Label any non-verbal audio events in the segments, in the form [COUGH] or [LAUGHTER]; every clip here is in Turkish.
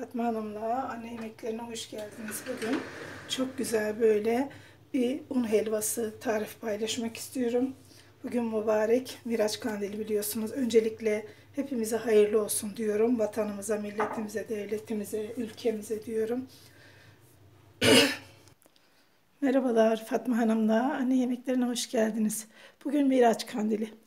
Fatma Hanım'la anne yemeklerine hoş geldiniz. Bugün çok güzel böyle bir un helvası tarif paylaşmak istiyorum. Bugün mübarek Miraç Kandili biliyorsunuz. Öncelikle hepimize hayırlı olsun diyorum. Vatanımıza, milletimize, devletimize, ülkemize diyorum. [CLEARS THROAT] Merhabalar Fatma Hanım'la anne yemeklerine hoş geldiniz. Bugün Miraç Kandili.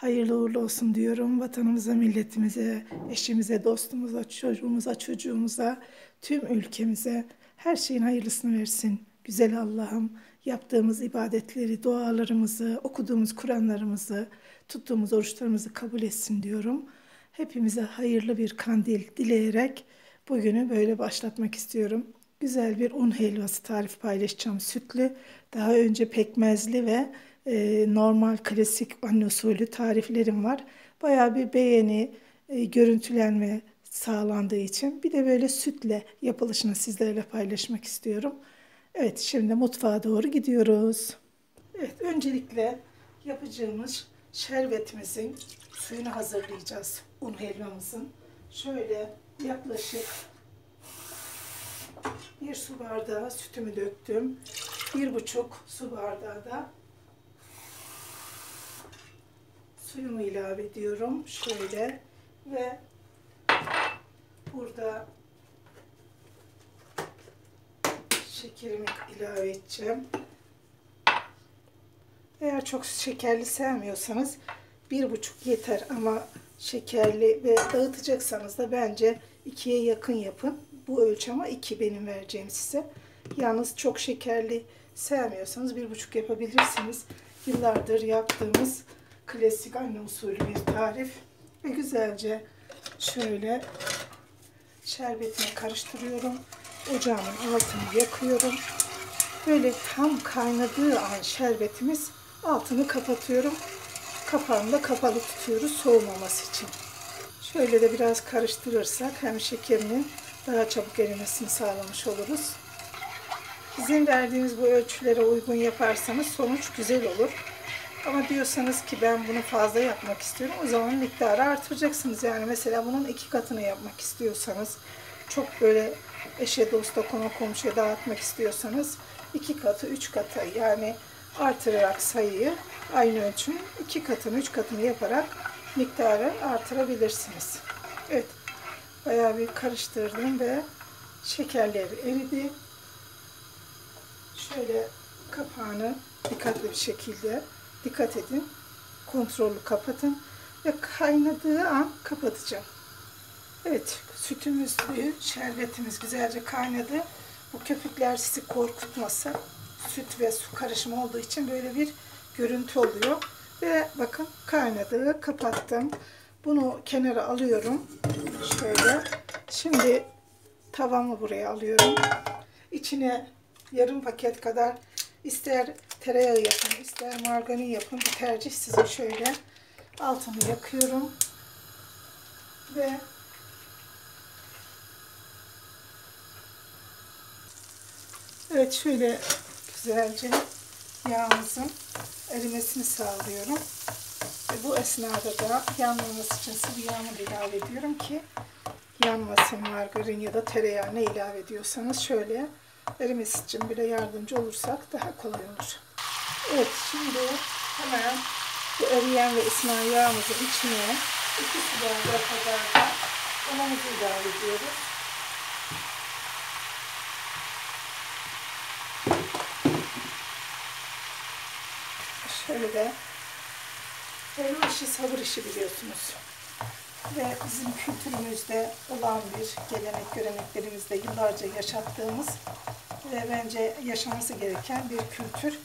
Hayırlı uğurlu olsun diyorum. Vatanımıza, milletimize, eşimize, dostumuza, çocuğumuza, çocuğumuza, tüm ülkemize her şeyin hayırlısını versin. Güzel Allah'ım yaptığımız ibadetleri, dualarımızı, okuduğumuz Kur'anlarımızı, tuttuğumuz oruçlarımızı kabul etsin diyorum. Hepimize hayırlı bir kandil dileyerek bugünü böyle başlatmak istiyorum. Güzel bir un helvası tarifi paylaşacağım. Sütlü, daha önce pekmezli ve e, normal klasik anne usulü tariflerim var. Bayağı bir beğeni, e, görüntülenme sağlandığı için bir de böyle sütle yapılışını sizlerle paylaşmak istiyorum. Evet şimdi mutfağa doğru gidiyoruz. Evet öncelikle yapacağımız şerbetimizin suyunu hazırlayacağız. Un helvamızın. Şöyle yaklaşık bir su bardağı sütümü döktüm. Bir buçuk su bardağı da suyumu ilave ediyorum. Şöyle ve burada şekerimi ilave edeceğim. Eğer çok şekerli sevmiyorsanız bir buçuk yeter ama şekerli ve dağıtacaksanız da bence ikiye yakın yapın. Bu ölçü ama iki benim vereceğim size. Yalnız çok şekerli sevmiyorsanız bir buçuk yapabilirsiniz. Yıllardır yaptığımız klasik anne usulü bir tarif. Ve güzelce şöyle şerbetini karıştırıyorum. Ocağımın altını yakıyorum. Böyle tam kaynadığı an şerbetimiz altını kapatıyorum. Kapağını da kapalı tutuyoruz soğumaması için. Şöyle de biraz karıştırırsak hem şekerinin daha çabuk erimesini sağlamış oluruz. Bizim verdiğimiz bu ölçülere uygun yaparsanız sonuç güzel olur. Ama diyorsanız ki ben bunu fazla yapmak istiyorum. O zaman miktarı artıracaksınız. Yani mesela bunun iki katını yapmak istiyorsanız çok böyle eşe dosta konu komşuya dağıtmak istiyorsanız iki katı üç katı yani artırarak sayıyı aynı ölçünün iki katını üç katını yaparak miktarı artırabilirsiniz. Evet bayağı bir karıştırdım ve şekerleri eridi. Şöyle kapağını dikkatli bir şekilde dikkat edin. Kontrollü kapatın ve kaynadığı an kapatacağım. Evet, sütümüz, şerbetimiz güzelce kaynadı. Bu köpükler sizi korkutmasa süt ve su karışımı olduğu için böyle bir görüntü oluyor. Ve bakın kaynadı, kapattım. Bunu kenara alıyorum. Şöyle. Şimdi tavamı buraya alıyorum. İçine yarım paket kadar ister tereyağı yapın, ister margarin yapın. Bir tercih size şöyle. Altını yakıyorum. Ve Evet şöyle güzelce yağımızın erimesini sağlıyorum. Ve bu esnada da yanmaması için sıvı yağımı ilave ediyorum ki yanmasın margarin ya da tereyağı ne ilave ediyorsanız şöyle erimesi için bile yardımcı olursak daha kolay olur. Evet şimdi hemen bu eriyen ve ısınan yağımızın içine 2 su bardağı kadar da unumuzu ilave ediyoruz. Şöyle de helva işi sabır işi biliyorsunuz. Ve bizim kültürümüzde olan bir gelenek göreneklerimizde yıllarca yaşattığımız ve bence yaşaması gereken bir kültür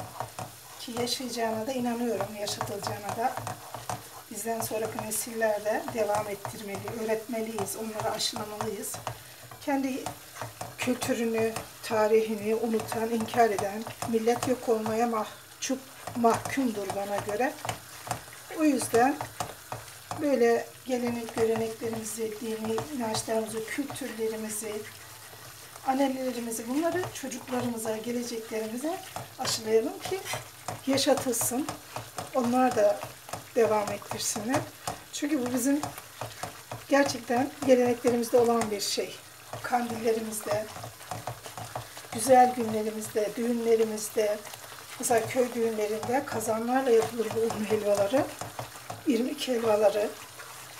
ki yaşayacağına da inanıyorum, yaşatılacağına da bizden sonraki nesillerde devam ettirmeli, öğretmeliyiz, onları aşılamalıyız. Kendi kültürünü, tarihini unutan, inkar eden millet yok olmaya mahcup, mahkumdur bana göre. O yüzden böyle gelenek, göreneklerimizi, dini inançlarımızı, kültürlerimizi, annelerimizi bunları çocuklarımıza, geleceklerimize aşılayalım ki yaşatılsın. Onlar da devam ettirsinler. Çünkü bu bizim gerçekten geleneklerimizde olan bir şey. kandillerimizde, güzel günlerimizde, düğünlerimizde, mesela köy düğünlerinde kazanlarla yapılır bu un helvaları, irmik helvaları.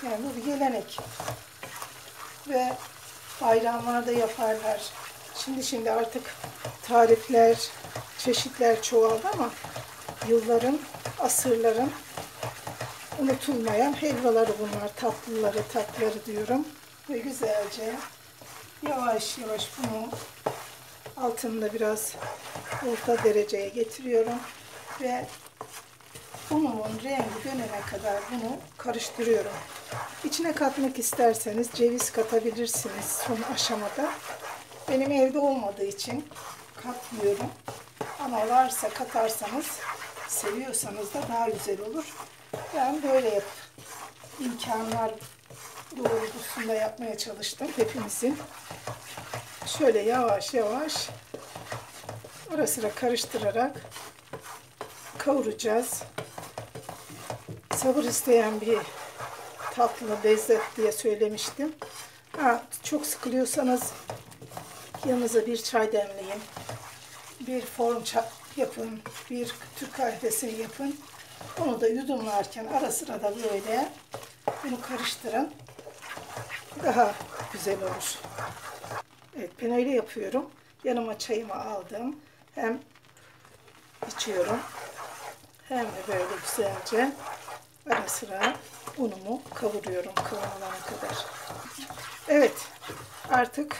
Yani bu bir gelenek. Ve bayramlarda yaparlar. Şimdi şimdi artık tarifler, çeşitler çoğaldı ama yılların, asırların unutulmayan helvaları bunlar. Tatlıları, tatları diyorum. Ve güzelce yavaş yavaş bunu altında biraz orta dereceye getiriyorum. Ve unumun rengi dönene kadar bunu karıştırıyorum. İçine katmak isterseniz ceviz katabilirsiniz son aşamada. Benim evde olmadığı için katmıyorum. Ama varsa katarsanız, seviyorsanız da daha güzel olur. Ben böyle yap imkanlar doğrultusunda yapmaya çalıştım hepimizin. Şöyle yavaş yavaş ara sıra karıştırarak kavuracağız. Sabır isteyen bir tatlı lezzet diye söylemiştim. Ha, çok sıkılıyorsanız yanınıza bir çay demleyin. Bir form yapın. Bir Türk kahvesi yapın. Onu da yudumlarken ara sıra da böyle bunu karıştırın. Daha güzel olur. Evet ben öyle yapıyorum. Yanıma çayımı aldım. Hem içiyorum. Hem de böyle güzelce ara sıra unumu kavuruyorum kıvamına kadar. Evet artık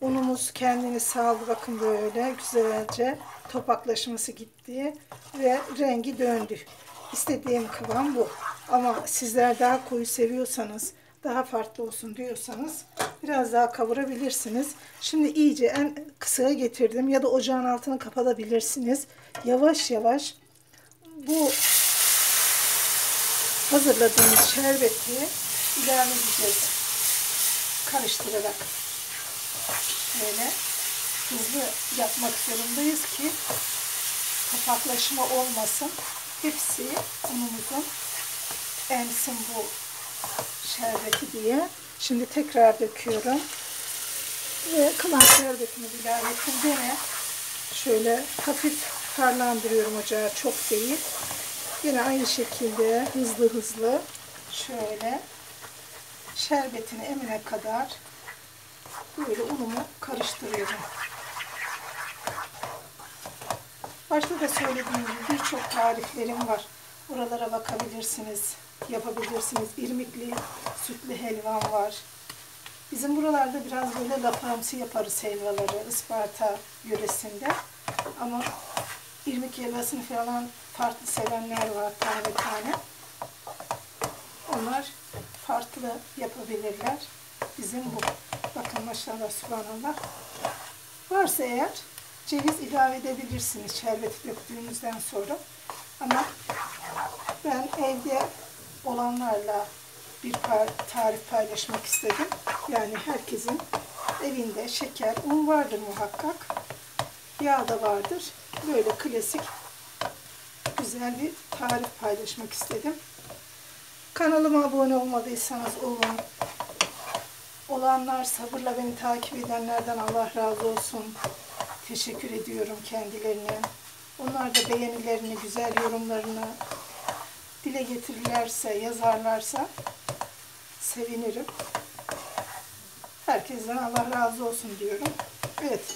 unumuz kendini saldı. Bakın böyle güzelce topaklaşması gitti ve rengi döndü. İstediğim kıvam bu. Ama sizler daha koyu seviyorsanız, daha farklı olsun diyorsanız biraz daha kavurabilirsiniz. Şimdi iyice en kısaya getirdim ya da ocağın altını kapatabilirsiniz. Yavaş yavaş bu hazırladığımız şerbeti ilave edeceğiz. Karıştırarak. Böyle hızlı yapmak zorundayız ki topaklaşma olmasın. Hepsi unumuzun emsin bu şerbeti diye. Şimdi tekrar döküyorum. Ve kalan şerbetini ilave ettim. Gene şöyle hafif harlandırıyorum ocağı çok değil. Yine aynı şekilde hızlı hızlı şöyle şerbetini emine kadar böyle unumu karıştırıyorum. Başta da söylediğim gibi birçok tariflerim var. Buralara bakabilirsiniz, yapabilirsiniz. İrmikli, sütlü helvam var. Bizim buralarda biraz böyle lapamsı yaparız helvaları Isparta yöresinde. Ama irmik helvasını falan farklı sevenler var tane tane. Onlar farklı yapabilirler. Bizim bu. Bakın maşallah subhanallah. Varsa eğer ceviz ilave edebilirsiniz şerbeti döktüğünüzden sonra. Ama ben evde olanlarla bir tarif paylaşmak istedim. Yani herkesin evinde şeker, un vardır muhakkak. Yağ da vardır. Böyle klasik güzel bir tarif paylaşmak istedim. Kanalıma abone olmadıysanız olun. Olanlar sabırla beni takip edenlerden Allah razı olsun. Teşekkür ediyorum kendilerine. Onlar da beğenilerini, güzel yorumlarını dile getirirlerse, yazarlarsa sevinirim. Herkesten Allah razı olsun diyorum. Evet.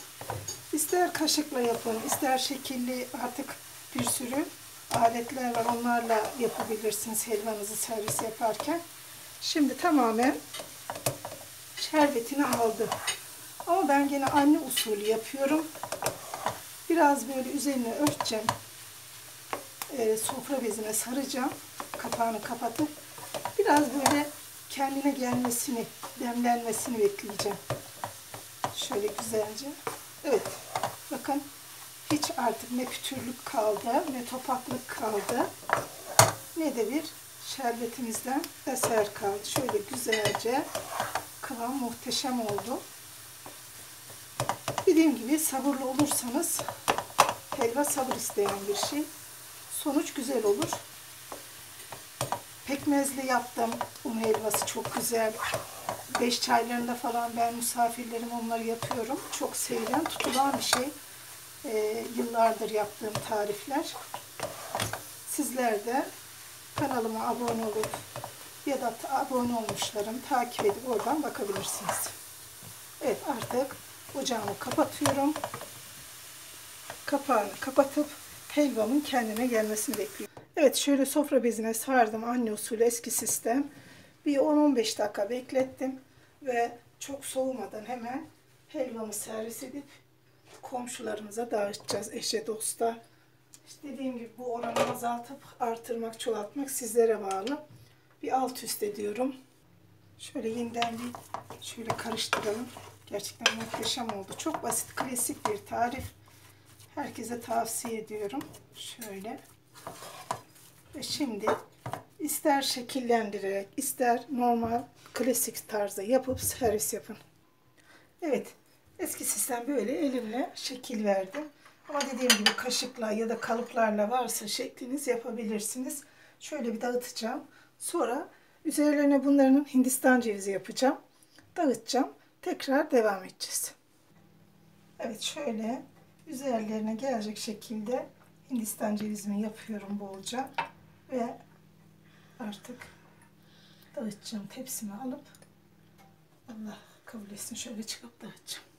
İster kaşıkla yapın, ister şekilli artık bir sürü aletler var. Onlarla yapabilirsiniz helvanızı servis yaparken. Şimdi tamamen şerbetini aldı. Ama ben gene anne usulü yapıyorum. Biraz böyle üzerine örteceğim. E, sofra bezine saracağım. Kapağını kapatıp biraz böyle kendine gelmesini, demlenmesini bekleyeceğim. Şöyle güzelce. Evet. Bakın hiç artık ne pütürlük kaldı, ne topaklık kaldı, ne de bir şerbetimizden eser kaldı. Şöyle güzelce kıvam muhteşem oldu. Dediğim gibi sabırlı olursanız helva sabır isteyen bir şey. Sonuç güzel olur. Pekmezli yaptım. Un helvası çok güzel. beş çaylarında falan ben misafirlerim onları yapıyorum. Çok sevilen, tutulan bir şey. Ee, yıllardır yaptığım tarifler. Sizler de kanalıma abone olup ya da abone olmuşlarım takip edip oradan bakabilirsiniz. Evet artık ocağımı kapatıyorum. Kapağını kapatıp helvamın kendine gelmesini bekliyorum. Evet şöyle sofra bezine sardım anne usulü eski sistem. Bir 10-15 dakika beklettim ve çok soğumadan hemen helvamı servis edip komşularımıza dağıtacağız eşe dosta. İşte dediğim gibi bu oranı azaltıp artırmak, çoğaltmak sizlere bağlı. Bir alt üst ediyorum. Şöyle yeniden bir şöyle karıştıralım. Gerçekten muhteşem oldu. Çok basit, klasik bir tarif. Herkese tavsiye ediyorum. Şöyle. Ve şimdi ister şekillendirerek, ister normal klasik tarzda yapıp servis yapın. Evet. Eski sistem böyle elimle şekil verdim. Ama dediğim gibi kaşıkla ya da kalıplarla varsa şekliniz yapabilirsiniz. Şöyle bir dağıtacağım. Sonra üzerlerine bunların Hindistan cevizi yapacağım. Dağıtacağım. Tekrar devam edeceğiz. Evet şöyle üzerlerine gelecek şekilde Hindistan cevizimi yapıyorum bolca. Ve artık dağıtacağım. Tepsimi alıp Allah kabul etsin şöyle çıkıp dağıtacağım.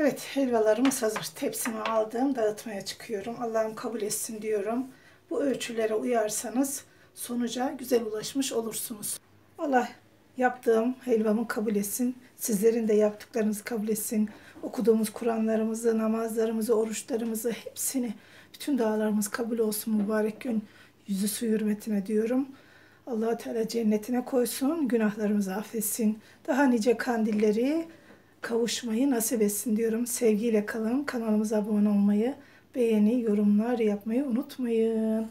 Evet helvalarımız hazır. Tepsimi aldım. Dağıtmaya çıkıyorum. Allah'ım kabul etsin diyorum. Bu ölçülere uyarsanız sonuca güzel ulaşmış olursunuz. Allah yaptığım helvamı kabul etsin. Sizlerin de yaptıklarınızı kabul etsin. Okuduğumuz Kur'anlarımızı, namazlarımızı, oruçlarımızı hepsini, bütün dualarımız kabul olsun mübarek gün. Yüzü su hürmetine diyorum. allah Teala cennetine koysun, günahlarımızı affetsin. Daha nice kandilleri kavuşmayı nasip etsin diyorum. Sevgiyle kalın. Kanalımıza abone olmayı, beğeni, yorumlar yapmayı unutmayın.